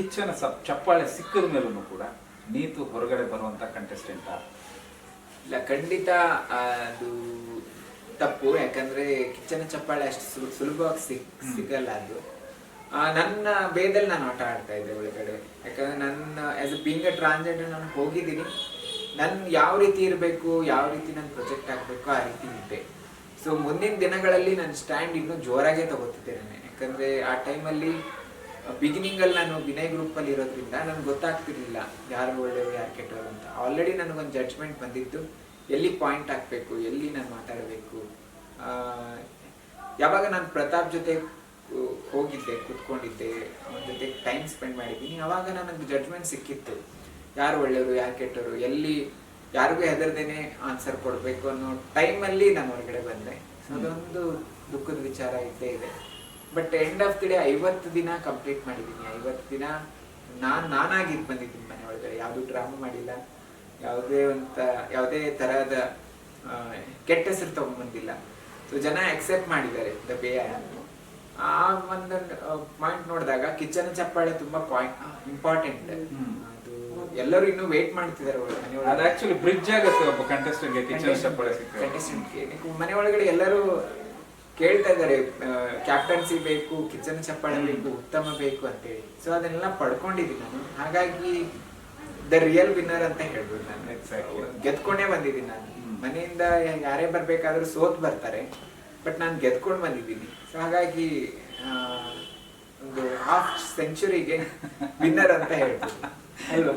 ಕಿಚ್ಚನ ಸಪ್ ಚಪ್ಪಾಳೆ ಸಿಕ್ಕದ ಮೇಲೂ ಕೂಡ ನೀತು ಹೊರಗಡೆ ಬರುವಂತ ಕಂಟೆಸ್ಟೆಂಟ್ ಇಲ್ಲ ಖಂಡಿತ ಅದು ತಪ್ಪು. ಯಾಕಂದ್ರೆ ಕಿಚ್ಚನ ಚಪ್ಪಾಳೆ ಅಷ್ಟು ಸುಲ- ಸುಲಭವಾಗಿ ಸಿಕ್ ಸಿಗಲ್ಲ ಅದು. ನನ್ನ ಭೇದಲ್ಲಿ ನಾನು ಆಟ ಆಡ್ತಾ ಇದ್ದೆ ಒಳಗಡೆ. ಯಾಕಂದ್ರೆ ನನ್ನ as a being a transgender ನಾನು ಹೋಗಿದ್ದೀನಿ. ನನ್ ಯಾವ ರೀತಿ ಇರಬೇಕು ಯಾವ ರೀತಿ ನಾನು ಪ್ರೊಜೆಕ್ಟ್ ಆಗಬೇಕು ಆ ರೀತಿ ಇದ್ದೆ ಸೊ ಮುಂದಿನ ದಿನಗಳಲ್ಲಿ ನನ್ನ ಸ್ಟ್ಯಾಂಡ್ ಇನ್ನೂ ಜೋರಾಗೇ ತಗೋತಿದ್ದೆ ನಾನು ಯಾಕಂದ್ರೆ ಆ ಟೈಮಲ್ಲಿ ಬಿಗಿನಿಂಗ್ ಅಲ್ಲಿ ನಾನು ವಿನಯ್ ಗ್ರೂಪ್ ಅಲ್ಲಿ ಇರೋದ್ರಿಂದ ನನ್ಗೆ ಗೊತ್ತಾಗ್ತಿರ್ಲಿಲ್ಲ ಯಾರು ಒಳ್ಳೆಯವರು ಯಾರು ಕೆಟ್ಟವರು ಅಂತ. ಆಲ್ರೆಡಿ ನನಗೊಂದು ಜಡ್ಜ್ಮೆಂಟ್ ಬಂದಿತ್ತು. ಎಲ್ಲಿ ಪಾಯಿಂಟ್ ಹಾಕ್ಬೇಕು ಎಲ್ಲಿ ನಾನು ಮಾತಾಡಬೇಕು? ಯಾವಾಗ ನಾನು ಪ್ರತಾಪ್ ಜೊತೆ ಹೋಗಿದ್ದೆ ಕುತ್ಕೊಂಡಿದ್ದೆ ಅವನ ಜೊತೆ ಟೈಮ್ ಸ್ಪೆಂಡ್ ಮಾಡಿದ್ದೀನಿ ಅವಾಗ ನನಗೆ ಜಡ್ಜ್ಮೆಂಟ್ ಸಿಕ್ಕಿತ್ತು. ಯಾರು ಒಳ್ಳೆಯವರು ಯಾರು ಕೆಟ್ಟವರು ಎಲ್ಲಿ ಯಾರಿಗೂ ಹೆದರ್ದೇನೆ ಆನ್ಸರ್ ಕೊಡಬೇಕು ಅನ್ನೋ ಟೈಮಲ್ಲಿ ನಾನು ಹೊರಗಡೆ ಬಂದೆ. ಅದೊಂದು ದುಃಖದ ವಿಚಾರ ಇದ್ದೇ ಇದೆ. But end of the day ಐವತ್ತು ದಿನ ಕಂಪ್ಲೀಟ್ ಮಾಡಿದ್ದೀನಿ. ಐವತ್ತು ದಿನ ನಾನು ನಾನಾಗಿ ಬಂದಿದ್ದೀನಿ ಮನೆ ಒಳಗಡೆ. ಯಾವುದು ಡ್ರಾಮಾ ಮಾಡಿಲ್ಲ. ಯಾವುದೇ ಅಂತ ಯಾವುದೇ ತರಹದ ಕೆಟ್ಟ ಹೆಸರು ತಗೊಂಡ್ಬಂದಿಲ್ಲ. ಸೊ ಜನ ಎಕ್ಸೆಪ್ಟ್ ಮಾಡಿದ್ದಾರೆ ದ ಬೇ ಆ ಒಂದು ಪಾಯಿಂಟ್ ನೋಡಿದಾಗ ಕಿಚನ್ ಚಪ್ಪಾಳೆ ತುಂಬಾ ಪಾಯಿಂಟ್ ಇಂಪಾರ್ಟೆಂಟ್. ಅದು ಎಲ್ಲರೂ ಇನ್ನೂ ವೇಟ್ ಮಾಡ್ತಿದ್ದಾರೆ ಮನೆ ಅದು ಒಳಗಡೆ ಬ್ರಿಡ್ಜ್ ಆಗುತ್ತೆ ಒಬ್ಬ ಕಂಟೆಸ್ಟೆಂಟ್ಗೆ. ಮನೆ ಒಳಗಡೆ ಎಲ್ಲರೂ ಕೇಳ್ತಾ ಇದ್ದಾರೆ ಕ್ಯಾಪ್ಟನ್ಸಿ ಬೇಕು ಕಿಚನ್ ಚಪ್ಪಾಳೆ ಬೇಕು ಉತ್ತಮ ಬೇಕು ಅಂತೇಳಿ. ಸೊ ಅದನ್ನೆಲ್ಲ ಪಡ್ಕೊಂಡಿದ್ದೀನಿ ನಾನು. ಹಾಗಾಗಿ ದ ರಿಯಲ್ ವಿನ್ನರ್ ಅಂತ ಹೇಳ್ಬೋದು ನಾನು. ಗೆದ್ಕೊಂಡೇ ಬಂದಿದ್ದೀನಿ ನಾನು. ಮನೆಯಿಂದ ಯಾರೇ ಬರ್ಬೇಕಾದ್ರೂ ಸೋತ್ ಬರ್ತಾರೆ. ಬಟ್ ನಾನು ಗೆದ್ಕೊಂಡು ಬಂದಿದ್ದೀನಿ. ಸೊ ಹಾಗಾಗಿ ಒಂದು ಹಾಫ್ ಸೆಂಚುರಿಗೆ ವಿನ್ನರ್ ಅಂತ ಹೇಳ್ಬೋದು. ಅಲ್ವಾ?